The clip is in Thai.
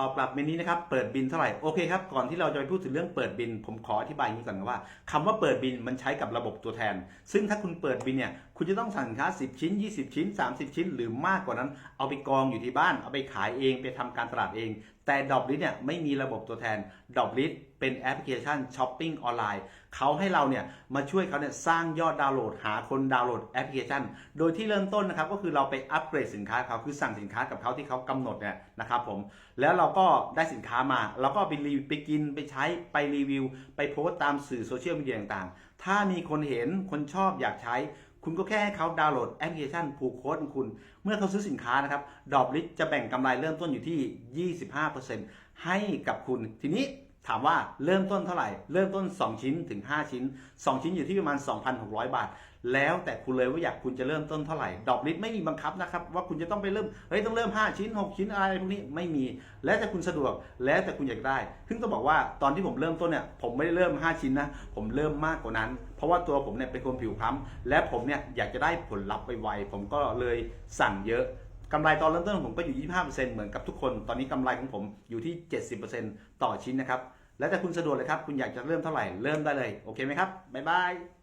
ตอบกลับเมนนี้นะครับ เปิดบินเท่าไหร่ โอเคครับ ก่อนที่เราจะไปพูดถึงเรื่องเปิดบิน ผมขออธิบายอย่างนี้ก่อนนะว่าคำว่าเปิดบินมันใช้กับระบบตัวแทน ซึ่งถ้าคุณเปิดบินเนี่ย คุณจะต้องสั่งสินค้า 10 ชิ้น 20 ชิ้น 30 ชิ้น หรือมากกว่านั้น เอาไปกองอยู่ที่บ้าน เอาไปขายเอง ไปทำการตลาดเอง แต่ดอบลิสเนี่ยไม่มีระบบตัวแทนดอบลิสเป็นแอปพลิเคชันช้อปปิ้งออนไลน์เขาให้เราเนี่ยมาช่วยเขาเนี่ยสร้างยอดดาวน์โหลด หาคนดาวน์โหลดแอปพลิเคชัน โดยที่เริ่มต้นนะครับก็คือเราไปอัปเกรดสินค้าเขาคือสั่งสินค้ากับเขาที่เขากำหนดเนี่ยนะครับผมแล้วเราก็ได้สินค้ามาเราก็ไปรีวิวไปกินไปใช้ไปรีวิว ไปโพสต์ตามสื่อโซเชียลมีเดียต่างๆ ถ้ามีคนเห็นคนชอบอยากใช้คุณก็แค่ให้เขาดาวน์โหลดแอปพลิเคชันผูกโค้ดของคุณ เมื่อเขาซื้อสินค้านะครับ ดอบลิสจะแบ่งกำไรเริ่มต้นอยู่ที่ 25%ให้กับคุณ ทีนี้ ถามว่าเริ่มต้นเท่าไหร่ เริ่มต้น 2 ชิ้นถึง 5 ชิ้น 2 ชิ้นอยู่ที่ประมาณ 2,600 บาท แล้วแต่คุณเลยว่าอยากคุณจะเริ่มต้นเท่าไหร่ ดอกลิสไม่มีบังคับนะครับว่าคุณจะต้องไปเริ่ม เฮ้ยต้องเริ่ม 5 ชิ้น 6 ชิ้นอะไรพวกนี้ไม่มี แล้วแต่คุณสะดวก แล้วแต่คุณอยากได้ ซึ่งต้องบอกว่าตอนที่ผมเริ่มต้นเนี่ยผมไม่ได้เริ่ม 5 ชิ้นนะ ผมเริ่มมากกว่านั้น เพราะว่าตัวผมเนี่ยเป็นคนผิวคล้ำและผมเนี่ยอยากจะได้ผลลัพธ์ไวๆ ผมก็เลยสั่งเยอะกำไรตอนเริ่มต้นของผมก็อยู่ 25%เหมือนกับทุกคน ตอนนี้กำไรของผมอยู่ที่ 70%ต่อชิ้นนะครับ แล้วแต่คุณสะดวกเลยครับ คุณอยากจะเริ่มเท่าไหร่ เริ่มได้เลย โอเคไหมครับ บ๊ายบาย